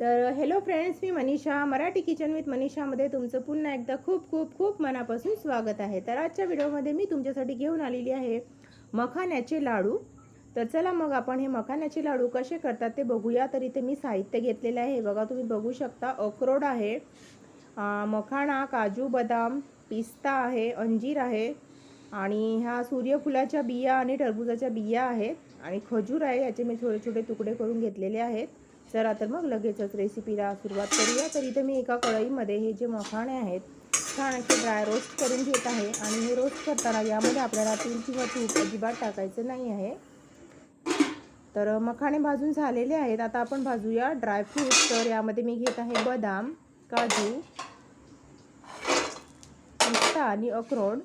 तर hello friends मी Manisha Marathi kitchen with मनीषामध्ये तुमचं पुन्हा एकदा खूप खूप खूप मनापासून स्वागत आहे. तर आजच्या व्हिडिओमध्ये मी तुमच्यासाठी घेऊन आलेली आहे मखाण्याचे लाडू. तर चला मग आपण हे मखाण्याचे लाडू कसे करतात ते बघूया. तर इथे मी साहित्य घेतलेलं आहे. बघा तुम्ही बघू शकता अक्रोड आहे मखाणा काजू बदाम पिस्ता आहे अंजीर आहे आणि ह्या सूर्यफुलाच्या बिया आणि टरबूजाच्या बिया आहेत आणि खजूर आहे याचे मी छोटे छोटे तुकडे करून घेतलेले आहेत. चला तर मग लगेचच रेसिपीला सुरुवात करूया. तर इथे मी एका कढईमध्ये हे जे मखाणे आहेत छान असे ड्राय रोस्ट करून घेत आहे. आणि हे रोस्ट करताना यामध्ये आपल्याला तेल किंवा तूप अजिबात टाकायचं नाही आहे. तर मखाणे भाजून झालेले आहेत. आता आपण भाजूया ड्रायफ्रूट तर यामध्ये मी घेत आहे बदाम काजू पिस्ता आणि अक्रोड.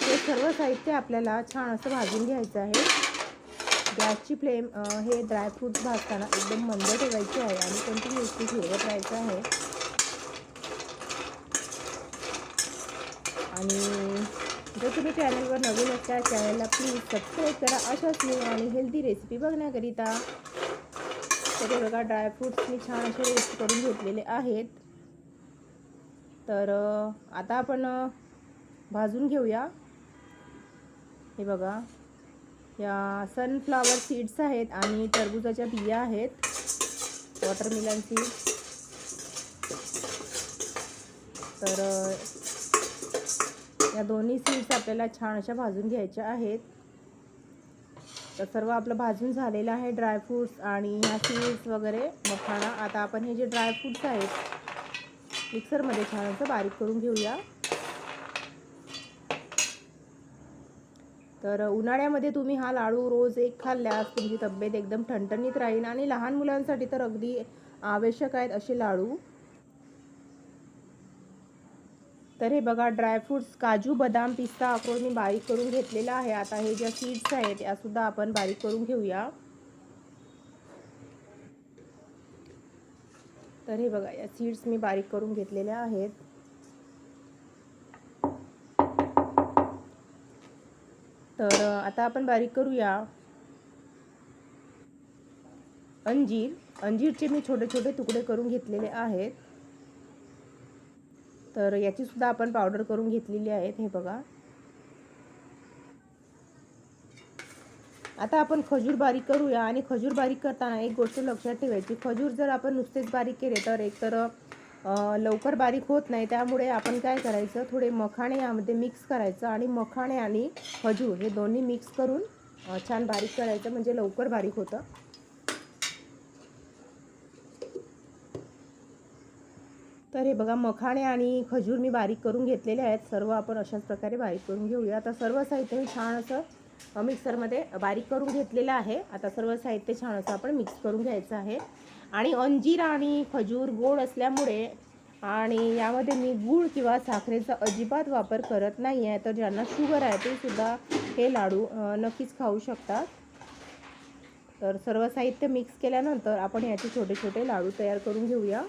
हे सर्व साहित्य आपल्याला छान असं भाजून घ्यायचं आहे. गॅसची फ्लेम हे ड्रायफ्रूट्स भाजताना एकदम मंद ठेवायची आहे आणि कंटिन्युअसली फिरवत राहायचं आहे. आणि जर तुम्ही चॅनलवर नवीन असता चॅनलला प्लीज सबस्क्राईब करा. अशाच न्यू आणि हेल्दी रेसिपी बघण्याकरिता तर हे बघा ड्रायफ्रूट्स मी छान असे रेस्ट करून घेतलेले आहेत. तर आता आपण भाजून घेऊया. हे बघा. या सनफ्लावर सीड्स आहेत आणि टरबूजाच्या बिया आहेत. वॉटरमिलन सीड तर या दोन्ही सीड्स आपल्याला छान अशा भाजून घ्यायच्या आहेत. तर सर्व आपलं भाजून झालेलं आहे ड्रायफ्रूट्स आणि ह्या सीड्स वगैरे मखाणा. आता आपण हे जे ड्रायफ्रूट्स आहेत मिक्सरमध्ये छान असं बारीक करून घेऊया. तर उन्हाळ्यामध्ये तुम्ही हा लाडू रोज एक खाल्ल्यास तुमची तब्येत एकदम ठणठणीत राहील आणि लहान मुलांसाठी तर अगदी आवश्यक आहेत असे लाडू. तर हे बघा ड्रायफ्रूट्स काजू बदाम पिस्ता अक्रोड मी बारीक करून घेतलेला आहे. आता हे ज्या सीड्स आहेत यासुद्धा आपण बारीक करून घेऊया. तर हे बघा या सीड्स मी बारीक करून घेतलेल्या आहेत. तर आता आपण बारीक करूया. अंजीर. अंजीरचे मी छोटे छोटे तुकडे करून घेतलेले आहेत. तर याची सुद्धा आपण पावडर करून घेतलेली आहेत हे बघा. आता आपण खजूर बारीक करूया आणि खजूर बारीक करताना एक गोष्ट लक्षात ठेवायची. खजूर जर आपण नुसतेच बारीक केले तर एकतर लवकर बारीक होत नाही. त्यामुळे आपण काय करायचं थोडे मखाणे यामध्ये मिक्स करायचं आणि मखाणे आणि खजूर हे दोन्ही मिक्स करून छान बारीक करायचं म्हणजे लवकर बारीक होतं. तर हे बघा मखाणे आणि खजूर मी बारीक करून घेतलेले आहेत. सर्व आपण अशाच प्रकारे बारीक करून घेऊया. आता सर्व साहित्य मी छान असं मिक्सरमध्ये बारीक करून घेतलेलं आहे. आता सर्व साहित्य छान असं आपण मिक्स करून घ्यायचं आहे. आणि अंजीर आणि खजूर गोड असल्यामुळे आणि यामध्ये मी गूळ किंवा साखरेचा अजिबात वापर करत नाही आहे तर ज्यांना शुगर आहे ते सुद्धा हे लाडू नक्कीच खाऊ शकतात. तर सर्व साहित्य मिक्स केल्यानंतर आपण याचे छोटे छोटे लाडू तयार करून घेऊया.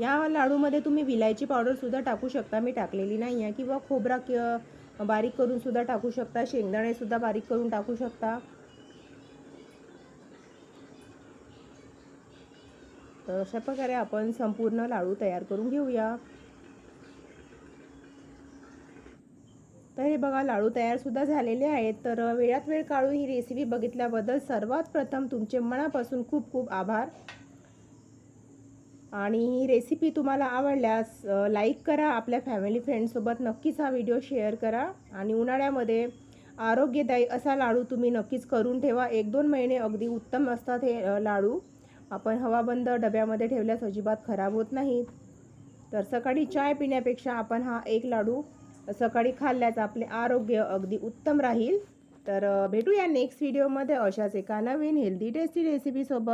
या लाडूमध्ये तुम्ही विलायची पावडरसुद्धा टाकू शकता. मी टाकलेली नाही आहे किंवा खोबरा कि बारीक करून सुद्धा टाकू शकता. शेंगदाणेसुद्धा बारीक करून टाकू शकता. तर अशा प्रकारे आपण संपूर्ण लाडू तयार करून घेऊया. तर हे बघा लाडू तयारसुद्धा झालेले आहेत. तर वेळात वेळ काढून ही रेसिपी बघितल्याबद्दल सर्वात प्रथम तुमचे मनापासून खूप खूप आभार. आणि ही रेसिपी तुम्हाला आवडल्यास लाईक करा आपल्या फॅमिली फ्रेंडसोबत नक्कीच हा व्हिडिओ शेअर करा. आणि उन्हाळ्यामध्ये आरोग्यदायी असा लाडू तुम्ही नक्कीच करून ठेवा. एक दोन महिने अगदी उत्तम असतात हे लाडू. आपण हवाबंद डब्यामध्ये ठेवल्यास अजिबात खराब होत नाहीत. तर सकाळी चाय पिण्यापेक्षा आपण हा एक लाडू सकाळी खाल्ल्यास आपले आरोग्य अगदी उत्तम राहील. तर भेटूया नेक्स्ट व्हिडिओमध्ये अशाच एका नवीन हेल्दी टेस्टी रेसिपीसोबत